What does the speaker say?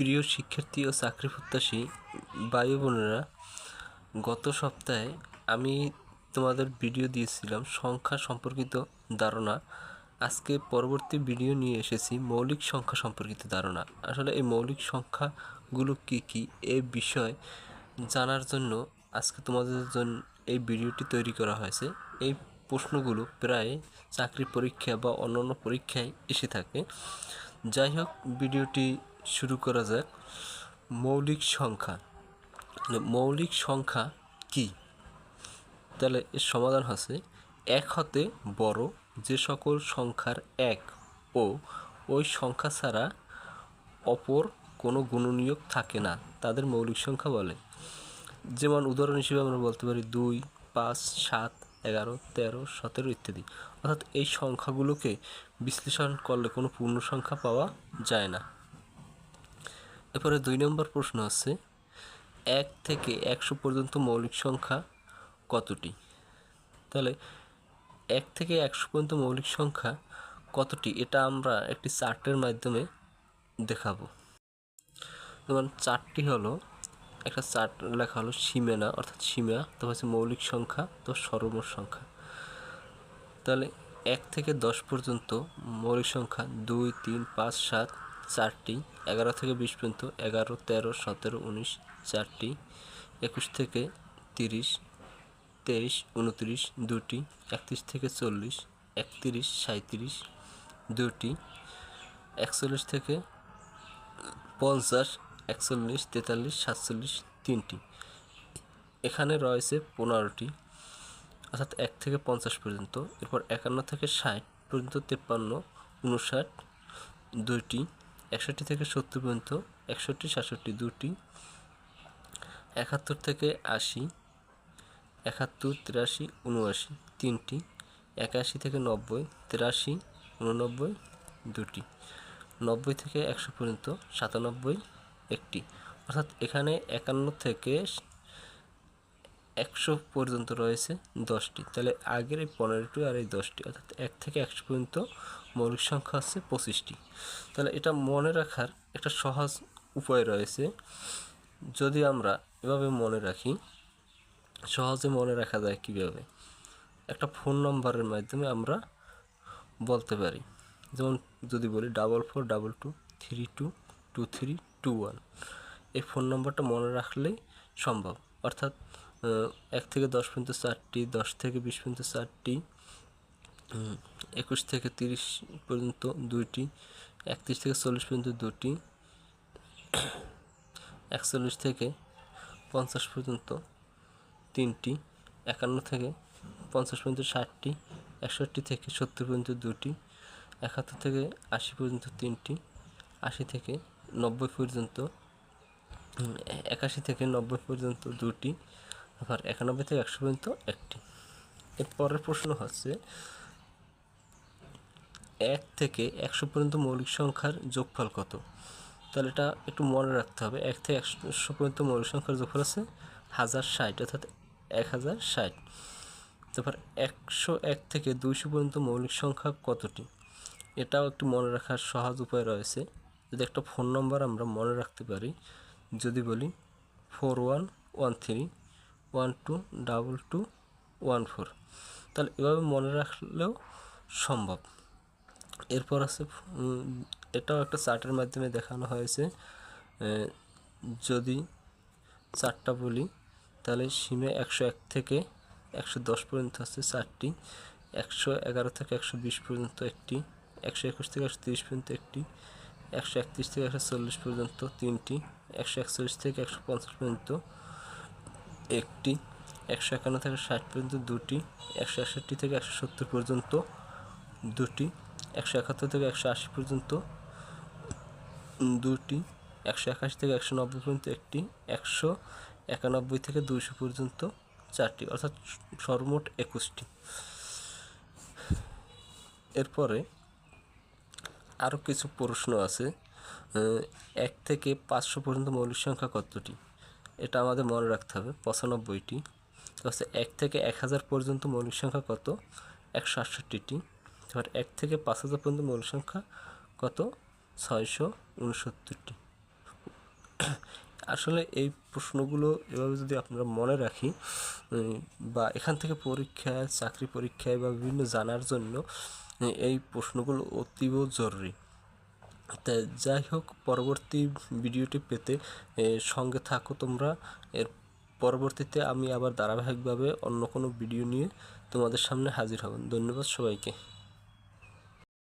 প্রিয় শিক্ষার্থী ও চাকরি প্রত্যাশী ও বোনেরা, গত সপ্তাহে আমি তোমাদের ভিডিও দিয়েছিলাম সংখ্যা সম্পর্কিত ধারণা। আজকে পরবর্তী ভিডিও নিয়ে এসেছি মৌলিক সংখ্যা সম্পর্কিত ধারণা। আসলে এই মৌলিক সংখ্যাগুলো কি কি এ বিষয় জানার জন্য আজকে তোমাদের জন্য এই ভিডিওটি তৈরি করা হয়েছে। এই প্রশ্নগুলো প্রায় চাকরি পরীক্ষা বা অন্যান্য পরীক্ষায় এসে থাকে। যাই হোক, ভিডিওটি শুরু করা যাক। মৌলিক সংখ্যা। মৌলিক সংখ্যা কি? তাহলে এর সমাধান হচ্ছে এক হতে বড় যে সকল সংখ্যার এক ও ওই সংখ্যা ছাড়া অপর কোনো গুণনীয়ক থাকে না, তাদের মৌলিক সংখ্যা বলে। যেমন উদাহরণ হিসেবে আমরা বলতে পারি দুই, পাঁচ, সাত, এগারো, তেরো, সতেরো ইত্যাদি। অর্থাৎ এই সংখ্যাগুলোকে বিশ্লেষণ করলে কোনো পূর্ণ সংখ্যা পাওয়া যায় না। এরপরে দুই নম্বর প্রশ্ন আছে, এক থেকে একশো পর্যন্ত মৌলিক সংখ্যা কতটি? তাহলে এক থেকে একশো পর্যন্ত মৌলিক সংখ্যা কতটি? এটা আমরা একটি চার্টের মাধ্যমে দেখাবো। যেমন চারটি হলো, একটা চার্ট লেখা হলো সীমানা, অর্থাৎ সীমা তো হচ্ছে মৌলিক সংখ্যা তো সর্বমোট সংখ্যা। তাহলে এক থেকে দশ পর্যন্ত মৌলিক সংখ্যা দুই, তিন, পাঁচ, সাত চারটি, এগারো থেকে বিশ পর্যন্ত, এগারো, তেরো, সতেরো, উনিশ, চারটি, একুশ থেকে তিরিশ, তেইশ, উনত্রিশ, দুটি, একত্রিশ থেকে চল্লিশ, একত্রিশ সাঁত্রিশ দুটি, একচল্লিশ থেকে পঞ্চাশ, একচল্লিশ, তেতাল্লিশ, সাতচল্লিশ, তিনটি। এখানে রয়েছে পনেরোটি, অর্থাৎ এক থেকে পঞ্চাশ পর্যন্ত। এরপর একান্ন থেকে ষাট পর্যন্ত, তেপ্পান্ন, উনষাট, দুইটি একষট্টি থেকে সত্তর পর্যন্ত, একষট্টি, সাতষট্টি দুটি, একাত্তর থেকে আশি, একাত্তর, তিরাশি, উনআশি তিনটি, একাশি থেকে নব্বই, তিরাশি, উননব্বই দুটি, নব্বই থেকে একশো পর্যন্ত, সাতানব্বই একটি। অর্থাৎ এখানে একান্ন থেকে একশো পর্যন্ত রয়েছে দশটি। তাহলে আগের এই পনেরোটি আর এই দশটি, অর্থাৎ এক থেকে একশো পর্যন্ত মৌলিক সংখ্যা হচ্ছে পঁচিশটি। তাহলে এটা মনে রাখার একটা সহজ উপায় রয়েছে। যদি আমরা এভাবে মনে রাখি, সহজে মনে রাখা যায় কীভাবে? একটা ফোন নম্বরের মাধ্যমে আমরা বলতে পারি। যেমন যদি বলি double four, double two, three two two three, two one. এই ফোন নম্বরটা মনে রাখলেই সম্ভব। অর্থাৎ এক থেকে দশ পর্যন্ত চারটি, দশ থেকে বিশ পর্যন্ত চারটি একুশ থেকে তিরিশ পর্যন্ত দুইটি, একত্রিশ থেকে চল্লিশ পর্যন্ত দুটি, একচল্লিশ থেকে পঞ্চাশ পর্যন্ত তিনটি, একান্ন থেকে পঞ্চাশ পর্যন্ত ষাটটি, একষট্টি থেকে সত্তর পর্যন্ত দুটি, একাত্তর থেকে আশি পর্যন্ত তিনটি, আশি থেকে নব্বই পর্যন্ত একাশি থেকে নব্বই পর্যন্ত দুটি আবার একানব্বই থেকে একশো পর্যন্ত একটি। এর পরের প্রশ্ন হচ্ছে, এক থেকে একশো পর্যন্ত মৌলিক সংখ্যার যোগফল কত? তাহলে এটা একটু মনে রাখতে হবে, এক থেকে একশো পর্যন্ত মৌলিক সংখ্যার যোগফল আছে হাজার ষাট, অর্থাৎ এক হাজার ষাট। তারপর একশো এক থেকে দুইশো পর্যন্ত মৌলিক সংখ্যা কতটি? এটাও একটু মনে রাখার সহজ উপায় রয়েছে। যদি একটা ফোন নম্বর আমরা মনে রাখতে পারি, যদি বলি, four one one three one two double two one four তাহলে এভাবে মনে রাখলেও সম্ভব। এরপর আছে এটাও একটা চার্টের মাধ্যমে দেখানো হয়েছে। যদি চারটা বলি, তাহলে সীমে একশো এক থেকে একশো দশ পর্যন্ত আছে চারটি। একশো এগারো থেকে একশো বিশ পর্যন্ত একটি। একশো একুশ থেকে একশো তিরিশ পর্যন্ত একটি। একশো একত্রিশ থেকে একশো চল্লিশ পর্যন্ত তিনটি। একশো একচল্লিশ থেকে একশো পঞ্চাশ পর্যন্ত একটি, একশো একান্ন থেকে ষাট পর্যন্ত দুটি, একশো একষট্টি থেকে একশো সত্তর পর্যন্ত দুটি, একশো একাত্তর থেকে একশো আশি পর্যন্ত দুটি, একশো একাশি থেকে একশো নব্বই পর্যন্ত একটি, একশো একানব্বই থেকে দুইশো পর্যন্ত চারটি, অর্থাৎ সর্বমোট একুশটি। এরপরে আরও কিছু প্রশ্ন আছে এক থেকে পাঁচশো পর্যন্ত মৌলিক সংখ্যা কতটি? এটা আমাদের মনে রাখতে হবে, পঁচানব্বইটি। হচ্ছে এক থেকে এক হাজার পর্যন্ত মৌলিক সংখ্যা কত? একশো আটষট্টিটি। এবার এক থেকে পাঁচ হাজার পর্যন্ত মৌলিক সংখ্যা কত? ছয়শো উনসত্তরটি। আসলে এই প্রশ্নগুলো এভাবে যদি আপনারা মনে রাখি বা এখান থেকে পরীক্ষায়, চাকরি পরীক্ষায় বা বিভিন্ন জানার জন্য, এই প্রশ্নগুলো অতীব জরুরি। তা যাই হোক, পরবর্তী ভিডিওটি পেতে সঙ্গে থাকো তোমরা। এর পরবর্তীতে আমি আবার ধারাবাহিকভাবে অন্য কোনো ভিডিও নিয়ে তোমাদের সামনে হাজির হব। ধন্যবাদ সবাইকে।